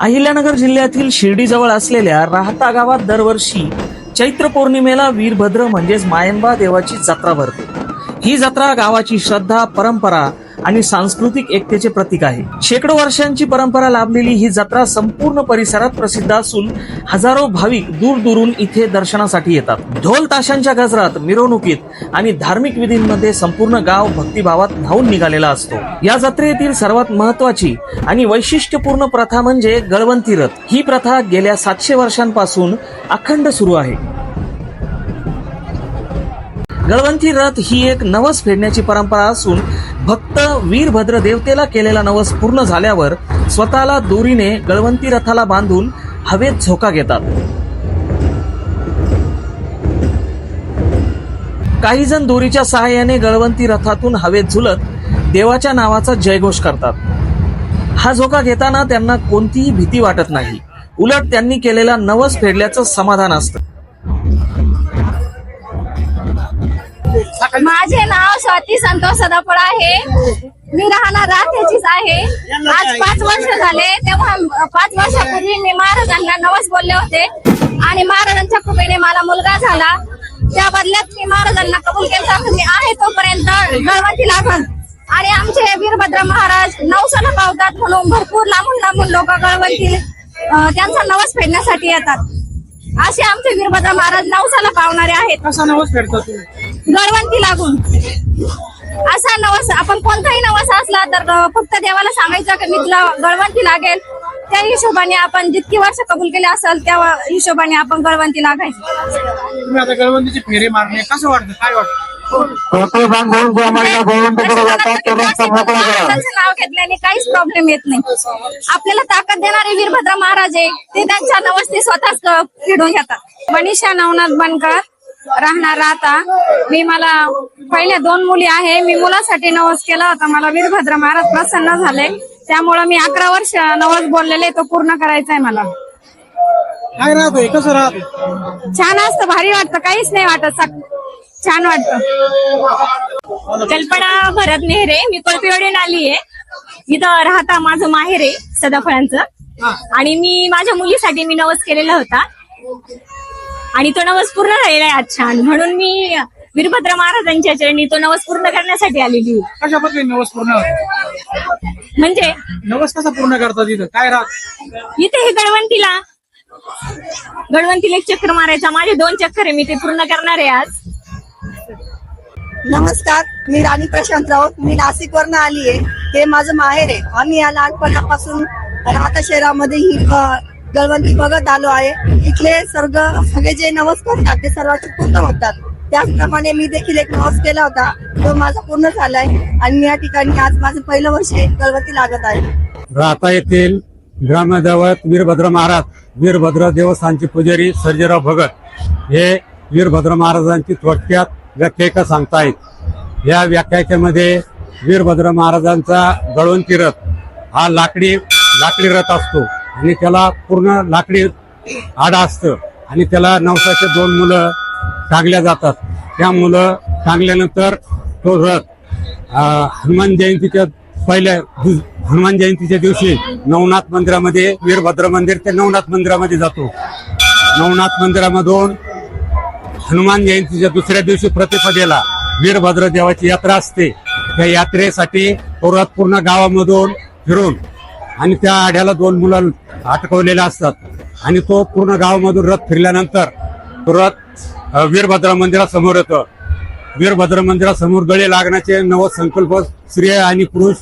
अहिल्यानगर जिल्ह्यातील शिर्डीजवळ असलेल्या राहता गावात दरवर्षी चैत्र पौर्णिमेला वीरभद्र म्हणजेच मायंबा देवाची जत्रा भरते. ही जत्रा गावाची श्रद्धा परंपरा आणि सांस्कृतिक एकतेचे प्रतीक आहे. शेकडो वर्षांची परंपरा लाभलेली ही जत्रा संपूर्ण परिसरात प्रसिद्ध असून हजारो भाविक दूर दूरून इथे दर्शनासाठी येतात. ढोल ताशांच्या गजरात मिरवणुकीत आणि धार्मिक विधींमध्ये संपूर्ण गाव भक्तिभावात धावून निघालेला असतो. या जत्रेतील सर्वात महत्वाची आणि वैशिष्ट्यपूर्ण प्रथा म्हणजे गळवंती रथ. ही प्रथा गेल्या सातशे वर्षांपासून अखंड सुरू आहे. गळवंती रथ ही एक नवस फेडण्याची परंपरा असून भक्त वीरभद्र देवतेला केलेला नवस पूर्ण झाल्यावर स्वतःला दोरीने गळवंती रथाला बांधून हवेत झोका घेतात. काही जण दोरीच्या सहाय्याने गळवंती रथातून हवेत झुलत देवाच्या नावाचा जयघोष करतात. हा झोका घेताना त्यांना कोणतीही भीती वाटत नाही. उलट त्यांनी केलेला नवस फेडल्याचं समाधान असतं. माझे नाव स्वाती संतोष सदाफळ आहे. मी राहणार राहतेचीच आहे. आज पाच वर्ष झाले. तेव्हा पाच वर्षापूर्वी मी महाराजांना नवस बोलले होते. आणि महाराजांच्या कृपेने मला मुलगा झाला. त्या बदल्यात मी महाराजांना कबूल केला मी आहे तोपर्यंत गणपती लागण. आणि आमचे वीरभद्र महाराज नवसाला पावतात म्हणून भरपूर लांबून लांबून लोक गणपती त्यांचा नवस फेडण्यासाठी येतात. असे आमचे वीरभद्र महाराज नवसाला पावणारे आहेत. कसा नवस फेडतो तुम्ही? गळवंती लागून. असा नवस आपण कोणताही नवस असला तर फक्त देवाला सांगायचं की मी तुला गळवंती लागेल. त्या हिशोबाने आपण जितकी वर्ष कबूल केले असेल त्या हिशोबाने आपण गळवंती लागायची. तुम्ही आता गळवंतीची फेरी मारणे कसं वाटतं? काय वाटतं? नाव घेतल्याने काहीच प्रॉब्लेम येत नाही. आपल्याला ताकद देणारे वीरभद्र महाराज आहे ते त्यांच्या नवस ते स्वतःच क- फिडून घेतात. मनीषा नवनाथ बनकर राहणार राहता मी मला पहिल्या दोन मुली आहे. मी मुलासाठी नवस केला होता. मला वीरभद्र महाराज प्रसन्न झाले. त्यामुळे मी अकरा वर्ष नवस बोललेले तो पूर्ण करायचा आहे मला. काय राहतोय? कसं राहतो छान असतं भारी वाटतं. काहीच नाही वाटत. सक- छान वाटतं. कल्पना भरत नेहरे मी कोळपिवडून आली आहे इथं राहता माझं माहेर आहे सदाफळांचं आणि मी माझ्या मुलीसाठी मी नवस केलेला होता. आणि तो नवस पूर्ण झालेला आहे आज छान म्हणून मी वीरभद्र महाराजांच्या चरणी तो नवस पूर्ण करण्यासाठी आलेली आहे. कशा पद्धतीने नवस पूर्ण होतो? म्हणजे? नवस कसा पूर्ण करतात इथं काय राहत इथे हे गणवंतीला गणवंतीला एक चक्कर मारायचा. माझे दोन चक्कर आहे मी ते पूर्ण करणार आहे आज. नमस्कार मी राणी प्रशांत राऊत. मी नाशिक वरनं आली आहे हे माझं माहेर आहे. आम्ही या लहानपणापासून राहता शहरामध्ये ही अ, गळवंती बघत आलो आहे. इथले सर्ग सगळे जे नवस करतात ते सर्वांचे पूर्ण होतात. त्याचप्रमाणे मी देखील एक नवस केला होता. तो माझा पूर्ण झालाय. आणि या ठिकाणी आज माझं पहिलं वर्ष आहे, गळवती लागत आहे. राहता येथील ग्रामदैवत वीरभद्र महाराज वीरभद्र देवस्थानचे पुजारी सर्जेराव भगत हे वीरभद्र महाराजांची थोडक्यात व्याख्यायिका सांगतायत. या व्याख्यायिकेमध्ये वीरभद्र महाराजांचा गळवंती रथ हा लाकडी लाकडी रथ असतो. आणि त्याला पूर्ण लाकडी आडा असतं. आणि त्याला नवसाचे दोन मुलं टांगल्या जातात. त्या मुलं टांगल्यानंतर तो रथ हनुमान जयंतीच्या पहिल्या हनुमान जयंतीच्या दिवशी नवनाथ मंदिरामध्ये वीरभद्र मंदिर ते नवनाथ मंदिरामध्ये जातो. नवनाथ मंदिरामधून हनुमान जयंतीच्या दुसऱ्या दिवशी प्रतिपदेला वीरभद्र देवाची यात्रा असते. त्या यात्रेसाठी परत पूर्ण गावामधून फिरून आणि त्या आढ्याला दोन मुलं अटकवलेले असतात. आणि तो पूर्ण गावामधून रथ फिरल्यानंतर तो रथ वीरभद्रा वीरभद्र मंदिरासमोर येतो. वीरभद्र मंदिरासमोर गळे लागण्याचे नव संकल्प स्त्रिया आणि पुरुष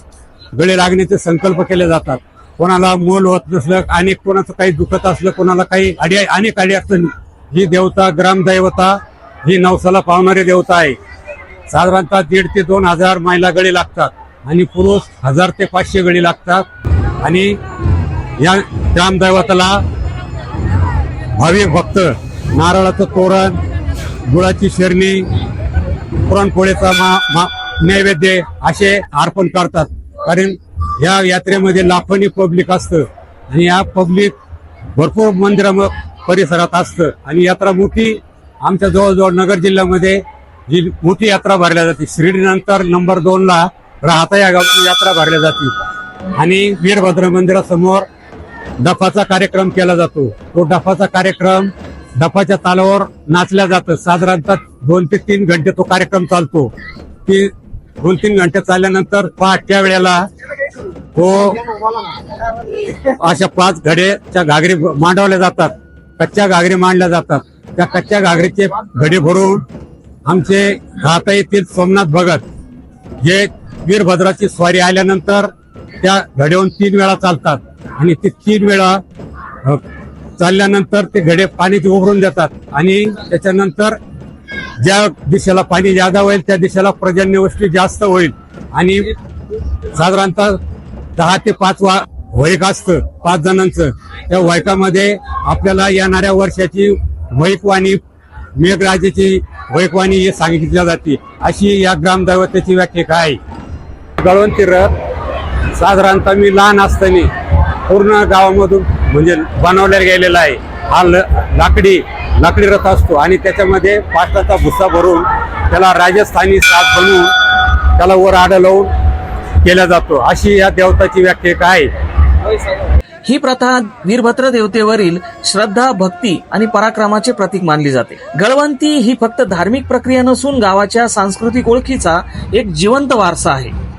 गळे लागण्याचे संकल्प केले जातात. कोणाला मोल होत नसलं आणि कोणाचं काही दुखत असलं कोणाला काही अडी अनेक अडी अडचणी ही देवता ग्रामदैवता ही नवसाला पावणारी देवता आहे. साधारणतः दीड ते दोन हजार महिला गळे लागतात. आणि पुरुष हजार ते पाचशे गळी लागतात. आणि या ग्रामदैवताला भाविक भक्त नारळाचं तोरण गुळाची शेरणी पुरणपोळीचा मा, मा, नैवेद्य असे अर्पण करतात. कारण या यात्रेमध्ये लाखोनी पब्लिक असतं आणि या पब्लिक भरपूर मंदिरा परिसरात असतं. आणि यात्रा मोठी आमच्या जवळजवळ नगर जिल्ह्यामध्ये जी मोठी यात्रा भरल्या जाते. शिर्डीनंतर नंबर दोनला राहता या गावची यात्रा भरल्या जाते. आणि वीरभद्र मंदिरासमोर डफाचा कार्यक्रम केला जातो. तो डफाचा कार्यक्रम डफाच्या तालावर नाचल्या जातं. साधारणतः दोन ते तीन घंटे तो कार्यक्रम चालतो. ती दोन तीन घंटे चालल्यानंतर पहाटच्या वेळेला तो अशा पाच घडेच्या घागरी मांडवल्या जातात. कच्च्या घागरी मांडल्या जातात. त्या कच्च्या घागरीचे घडे भरून आमचे राहता येथील सोमनाथ भगत जे वीरभद्राची स्वारी आल्यानंतर त्या घड्याहून तीन वेळा चालतात. आणि ते तीन वेळा चालल्यानंतर ते घडे पाण्यात उभरून देतात. आणि त्याच्यानंतर ज्या दिशेला पाणी जादा होईल त्या दिशेला पर्जन्यवृष्टी जास्त होईल. आणि साधारणतः दहा ते पाच वा वैक असतं पाच जणांचं. त्या वैकामध्ये आपल्याला येणाऱ्या वर्षाची वैकवाणी मेघराजेची वैकवाणी हे सांगितली जाते. अशी या ग्रामदैवतेची व्याख्या आहे गळवंती रथ साधारणतः मी लहान असताना पूर्ण गावामधून म्हणजे बनवल्या गेलेला आहे. हा ल- लाकडी लाकडी रथ असतो आणि त्याच्यामध्ये पाटाचा भुस्सा भरून त्याला राजस्थानी साथ बनवून त्याला वर आड लावून केला जातो. अशी या देवताची व्याख्या आहे. ही प्रथा वीरभद्र देवतेवरील श्रद्धा भक्ती आणि पराक्रमाचे प्रतीक मानली जाते. गळवंती ही फक्त धार्मिक प्रक्रिया नसून गावाच्या सांस्कृतिक ओळखीचा एक जिवंत वारसा आहे.